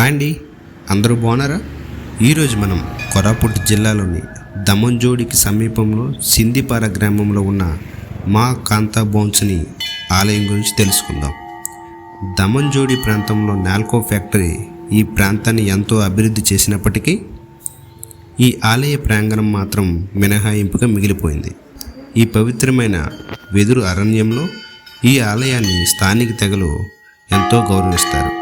Hi అండి అందరూ బాగున్నారా? ఈరోజు మనం కొరాపుట్ జిల్లాలోని దమంజోడికి సమీపంలో సింధిపార గ్రామంలో ఉన్న మా కాంతా బౌన్స్ని ఆలయం గురించి తెలుసుకుందాం. దమంజోడి ప్రాంతంలో నాల్కో ఫ్యాక్టరీ ఈ ప్రాంతాన్ని ఎంతో అభివృద్ధి చేసినప్పటికీ ఈ ఆలయ ప్రాంగణం మాత్రం మినహాయింపుగా మిగిలిపోయింది. ఈ పవిత్రమైన వెదురు అరణ్యంలో ఈ ఆలయాన్ని స్థానిక తెగలు ఎంతో గౌరవిస్తారు.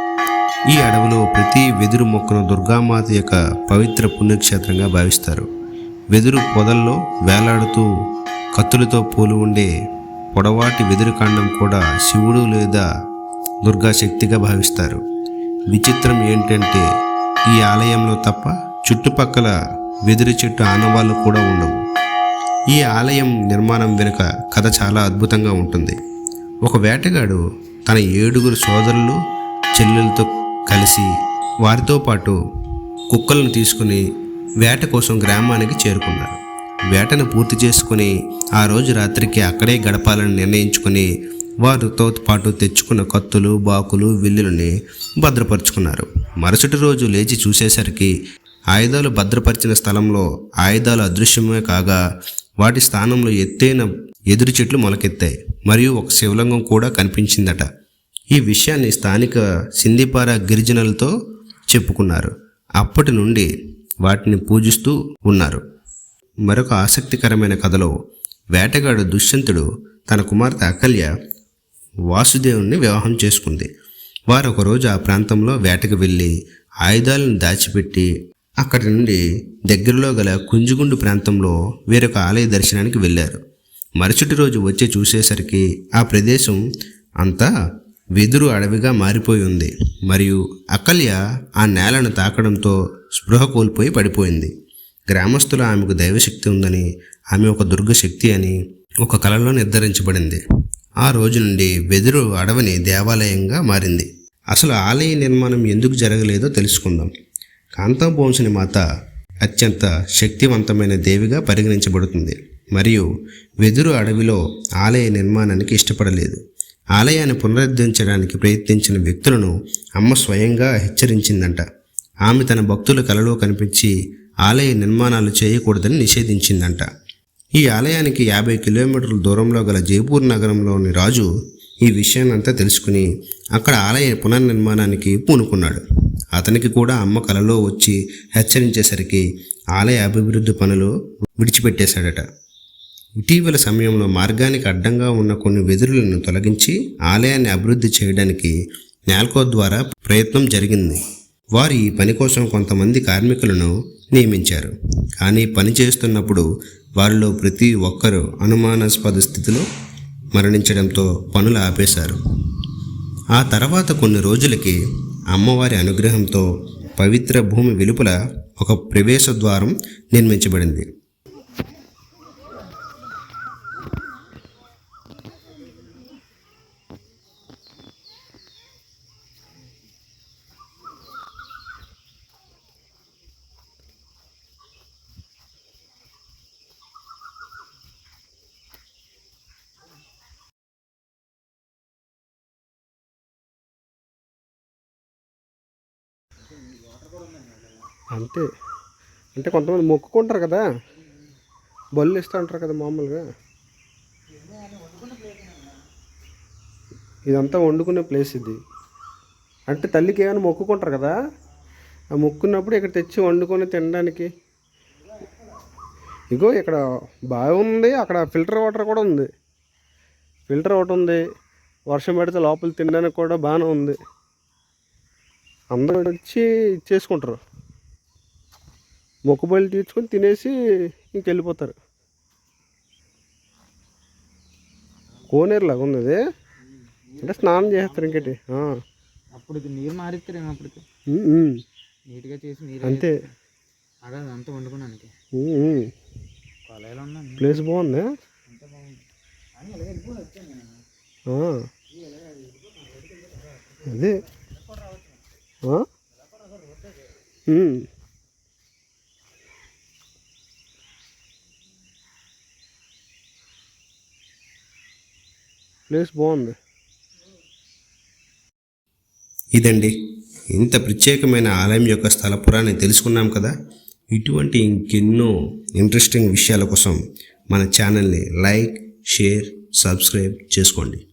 ఈ అడవిలో ప్రతి వెదురు మొక్కను దుర్గామాత యొక్క పవిత్ర పుణ్యక్షేత్రంగా భావిస్తారు. వెదురు పొదల్లో వేలాడుతూ కత్తులతో పోలి ఉండే పొడవాటి వెదురు కాండం కూడా శివుడు లేదా దుర్గా శక్తిగా భావిస్తారు. విచిత్రం ఏంటంటే ఈ ఆలయంలో తప్ప చుట్టుపక్కల వెదురు చెట్టు ఆనవాళ్ళు కూడా ఉండవు. ఈ ఆలయం నిర్మాణం వెనుక కథ చాలా అద్భుతంగా ఉంటుంది. ఒక వేటగాడు తన ఏడుగురు సోదరులు చెల్లెలతో కలిసి వారితో పాటు కుక్కలను తీసుకుని వేట కోసం గ్రామానికి చేరుకున్నారు. వేటను పూర్తి చేసుకుని ఆ రోజు రాత్రికి అక్కడే గడపాలని నిర్ణయించుకుని వారితో పాటు తెచ్చుకున్న కత్తులు బాకులు విల్లులని భద్రపరుచుకున్నారు. మరుసటి రోజు లేచి చూసేసరికి ఆయుధాలు భద్రపరిచిన స్థలంలో ఆయుధాలు అదృశ్యమే కాగా వాటి స్థానంలో ఎత్తైన ఎదురు చెట్లు మొలకెత్తాయి. మరియు ఒక శివలింగం కూడా కనిపించిందట. ఈ విషయాన్ని స్థానిక సింధిపార గిరిజనులతో చెప్పుకున్నారు. అప్పటి నుండి వాటిని పూజిస్తూ ఉన్నారు. మరొక ఆసక్తికరమైన కథలో వేటగాడు దుష్యంతుడు తన కుమార్తె అకల్య వాసుదేవుని వివాహం చేసుకుంది. వారు ఒకరోజు ఆ ప్రాంతంలో వేటకు వెళ్ళి ఆయుధాలను దాచిపెట్టి అక్కడి నుండి దగ్గరలో గల కుంజుగుండు ప్రాంతంలో వేరొక ఆలయ దర్శనానికి వెళ్ళారు. మరుసటి రోజు వచ్చి చూసేసరికి ఆ ప్రదేశం అంతా వెదురు అడవిగా మారిపోయి ఉంది. మరియు అకల్య ఆ నేలను తాకడంతో స్పృహ కోల్పోయి పడిపోయింది. గ్రామస్తులు ఆమెకు దైవశక్తి ఉందని ఆమె ఒక దుర్గశక్తి అని ఒక కలలో నిర్ధారించబడింది. ఆ రోజు నుండి వెదురు అడవిని దేవాలయంగా మారింది. అసలు ఆలయ నిర్మాణం ఎందుకు జరగలేదో తెలుసుకుందాం. కాంతాబోంసుని మాత అత్యంత శక్తివంతమైన దేవిగా పరిగణించబడుతుంది. మరియు వెదురు అడవిలో ఆలయ నిర్మాణానికి ఇష్టపడలేదు. ఆలయాన్ని పునరుద్ధరించడానికి ప్రయత్నించిన వ్యక్తులను అమ్మ స్వయంగా హెచ్చరించిందంట. ఆమె తన భక్తుల కలలో కనిపించి ఆలయ నిర్మాణాలు చేయకూడదని నిషేధించిందంట. ఈ ఆలయానికి యాభై కిలోమీటర్ల దూరంలో గల జైపూర్ నగరంలోని రాజు ఈ విషయాన్నంతా తెలుసుకుని అక్కడ ఆలయ పునర్నిర్మాణానికి పూనుకున్నాడు. అతనికి కూడా అమ్మ కలలో వచ్చి హెచ్చరించేసరికి ఆలయ అభివృద్ధి పనులు విడిచిపెట్టేశాడట. ఇటీవల సమయంలో మార్గానికి అడ్డంగా ఉన్న కొన్ని వెదురులను తొలగించి ఆలయాన్ని అభివృద్ధి చేయడానికి నాల్కో ద్వారా ప్రయత్నం జరిగింది. వారు ఈ పని కోసం కొంతమంది కార్మికులను నియమించారు. కానీ పని చేస్తున్నప్పుడు వారిలో ప్రతి ఒక్కరూ అనుమానాస్పద స్థితిలో మరణించడంతో పనులు ఆపేశారు. ఆ తర్వాత కొన్ని రోజులకి అమ్మవారి అనుగ్రహంతో పవిత్ర భూమి వెలుపల ఒక ప్రవేశ ద్వారం నిర్మించబడింది. అంతే. అంటే కొంతమంది మొక్కుకుంటారు కదా. బళ్ళు ఇస్తూ ఉంటారు కదా మామూలుగా. ఇదంతా వండుకునే ప్లేస్ ఇది. అంటే తల్లికి ఏమైనా మొక్కుకుంటారు కదా. ఆ మొక్కున్నప్పుడు ఇక్కడ తెచ్చి వండుకొని తినడానికి. ఇగో ఇక్కడ బాగుంది అక్కడ ఫిల్టర్ వాటర్ కూడా ఉంది. ఫిల్టర్ ఒకటి ఉంది. వర్షం పెడితే లోపల తినడానికి కూడా బాగానే ఉంది. అందరూ వచ్చి ఇచ్చేసుకుంటారు మొక్కుబళ్ళు తీర్చుకొని తినేసి ఇంకెళ్ళిపోతారు. కోనేరులాగా ఉంది అది. అంటే స్నానం చేస్తారు ఇంకటి. అప్పుడు నీరు మారిస్తారేమో అప్పటికి. నీట్గా చేసి నీరు అంతే. అదే అంతా ప్లేస్ బాగుంది. అదే. ప్లేస్ బాగుంది. ఇదండి. ఇంత ప్రత్యేకమైన ఆలయం యొక్క స్థల పురాణం తెలుసుకున్నాం కదా? ఇటువంటి ఇంకెన్నో ఇంట్రెస్టింగ్ విషయాల కోసం మన ఛానల్ని లైక్ షేర్ సబ్స్క్రైబ్ చేసుకోండి.